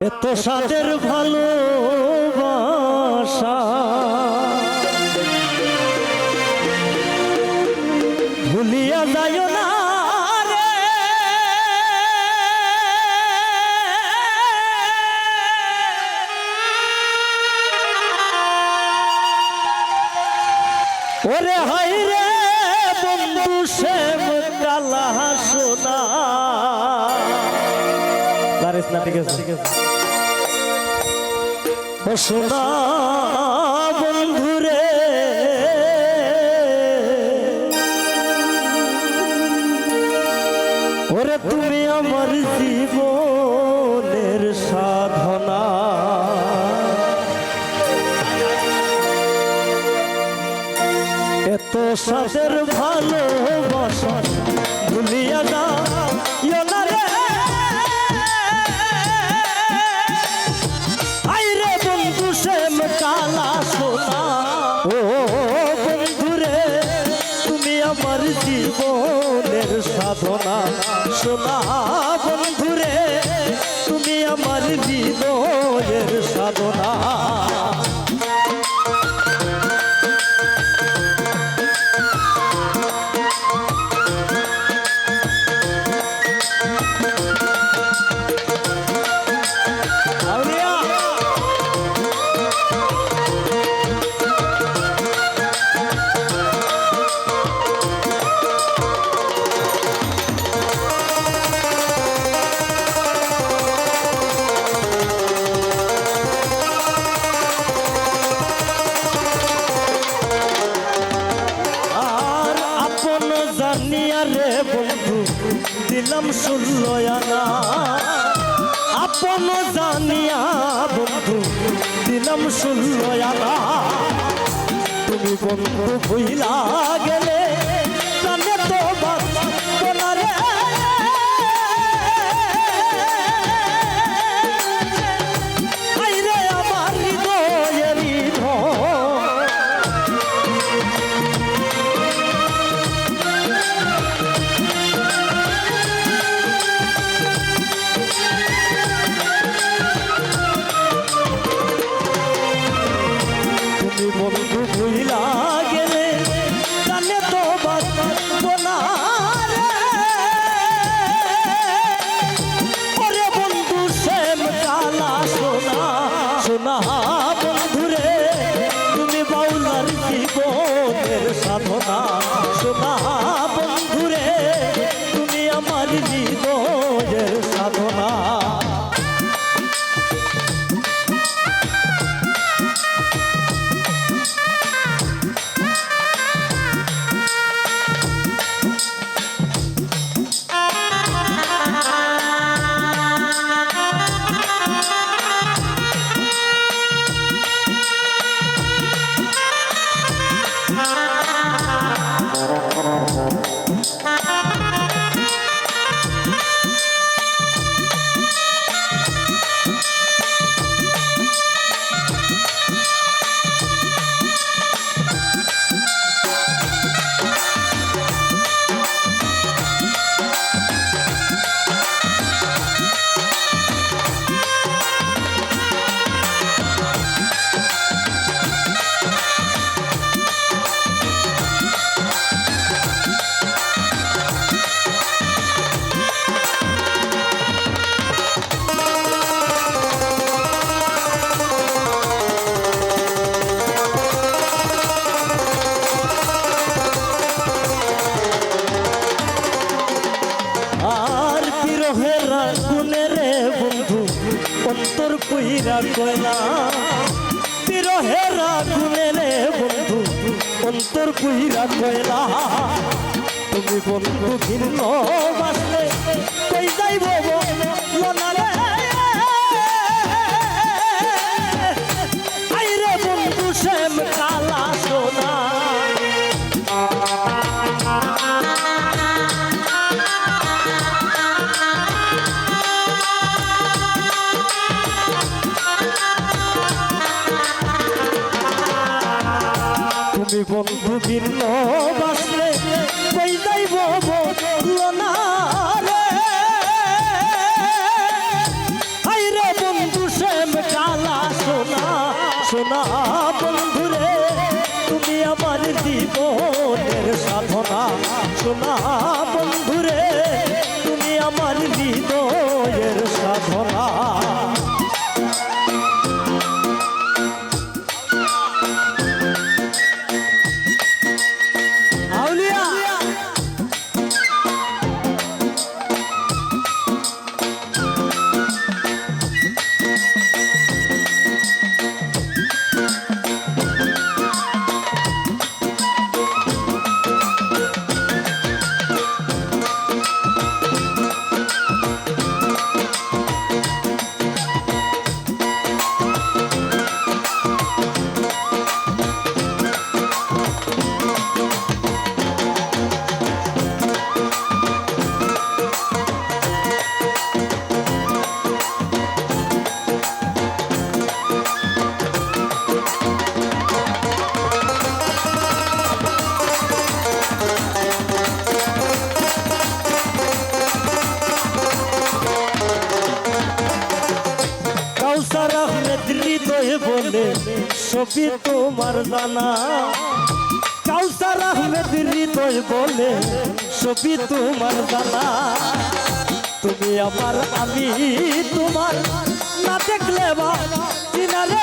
এত সাদের ভালোবাসা। ভুলিয়া যায় না রে। ওরে হাই রে বন্ধু শ্যাম কালা সোনা। ঠিক আছে ঠিক আছে ও সোনা বন্ধুরে ওরে তুমি আমার জীবনের সাধনা। এত সাদের ভালোবাসা দিলাম ষোলোয়ানা আপন জানিয়া বন্ধু দিলাম ষোলোয়ানা তুমি বন্ধু ভুইলা গেলে গুনে রে বন্ধু অন্তর রে বন্ধু অন্তর তুমি বন্ধু ভিন্ন বাসলে কই যাইব বলো বন্ধু ভিন্ন বাসলে না বন্ধু শ্যাম কালা সোনা সোনা বন্ধু তুমি আমার জীবনের সাধনা। সোনা বন্ধুরে তুমি আমার হৃদয়ের সাধনা। বলে সবই তোমার জানা। কাউসার আহমেদ হৃদয় বলে, সবই তোমার জানা। তুমি আমার আমি, তোমার না দেখলে বা চিনারে